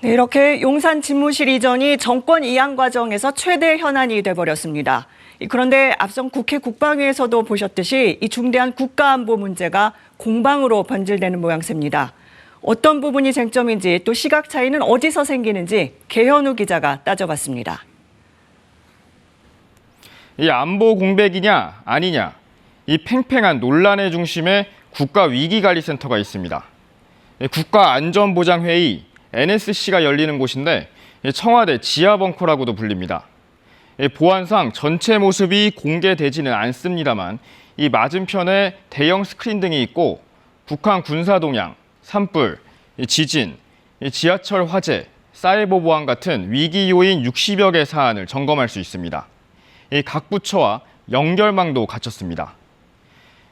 네, 이렇게 용산 집무실 이전이 정권 이양 과정에서 최대 현안이 돼버렸습니다. 그런데 앞선 국회 국방위에서도 보셨듯이 이 중대한 국가안보 문제가 공방으로 번질되는 모양새입니다. 어떤 부분이 쟁점인지 또 시각 차이는 어디서 생기는지 개현우 기자가 따져봤습니다. 이 안보 공백이냐 아니냐 이 팽팽한 논란의 중심에 국가위기관리센터가 있습니다. 국가안전보장회의 NSC가 열리는 곳인데 청와대 지하벙커라고도 불립니다. 보안상 전체 모습이 공개되지는 않습니다만 이 맞은편에 대형 스크린 등이 있고 북한 군사 동향, 산불, 지진, 지하철 화재, 사이버 보안 같은 위기 요인 60여 개 사안을 점검할 수 있습니다. 이각 부처와 연결망도 갖췄습니다.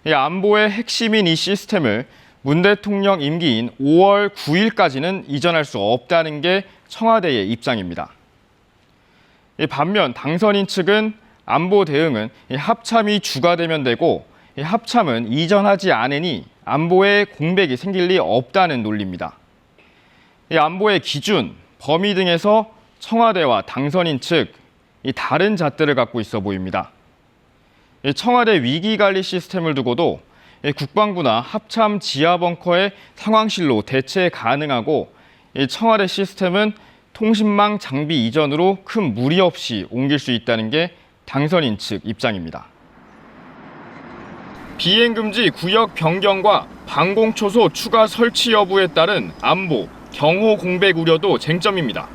이 안보의 핵심인 이 시스템을 문 대통령 임기인 5월 9일까지는 이전할 수 없다는 게 청와대의 입장입니다. 이 반면 당선인 측은 안보 대응은 이 합참이 주가 되면 되고 이 합참은 이전하지 않으니 안보에 공백이 생길 리 없다는 논리입니다. 이 안보의 기준, 범위 등에서 청와대와 당선인 측이 다른 잣대를 갖고 있어 보입니다. 이 청와대 위기관리 시스템을 두고도 이 국방부나 합참 지하 벙커의 상황실로 대체 가능하고 이 청와대 시스템은 통신망 장비 이전으로 큰 무리 없이 옮길 수 있다는 게 당선인 측 입장입니다. 비행금지 구역 변경과 방공초소 추가 설치 여부에 따른 안보, 경호 공백 우려도 쟁점입니다.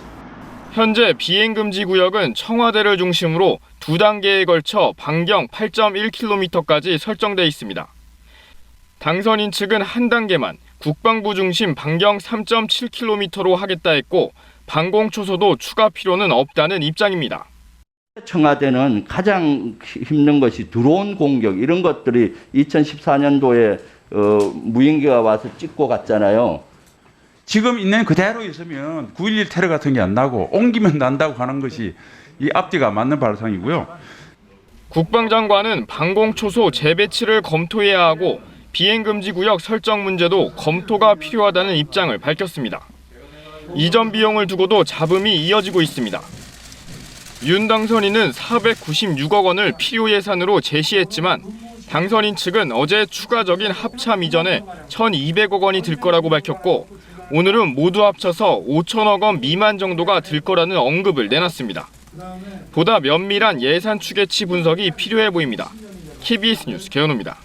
현재 비행금지 구역은 청와대를 중심으로 두 단계에 걸쳐 반경 8.1km까지 설정돼 있습니다. 당선인 측은 한 단계만 국방부 중심 반경 3.7km로 하겠다 했고 방공 초소도 추가 필요는 없다는 입장입니다. 청와대는 가장 힘든 것이 드론 공격 이런 것들이 2014년도에 어, 무인기가 와서 찍고 갔잖아요. 지금 있는 그대로 있으면 9.11 테러 같은 게 안 나고 옮기면 난다고 하는 것이 이 앞뒤가 맞는 발상이고요. 국방장관은 방공초소 재배치를 검토해야 하고 비행금지 구역 설정 문제도 검토가 필요하다는 입장을 밝혔습니다. 이전 비용을 두고도 잡음이 이어지고 있습니다. 윤 당선인은 496억 원을 필요 예산으로 제시했지만 당선인 측은 어제 추가적인 합참 이전에 1,200억 원이 들 거라고 밝혔고 오늘은 모두 합쳐서 5천억 원 미만 정도가 들 거라는 언급을 내놨습니다. 보다 면밀한 예산 추계치 분석이 필요해 보입니다. KBS 뉴스 개현우입니다.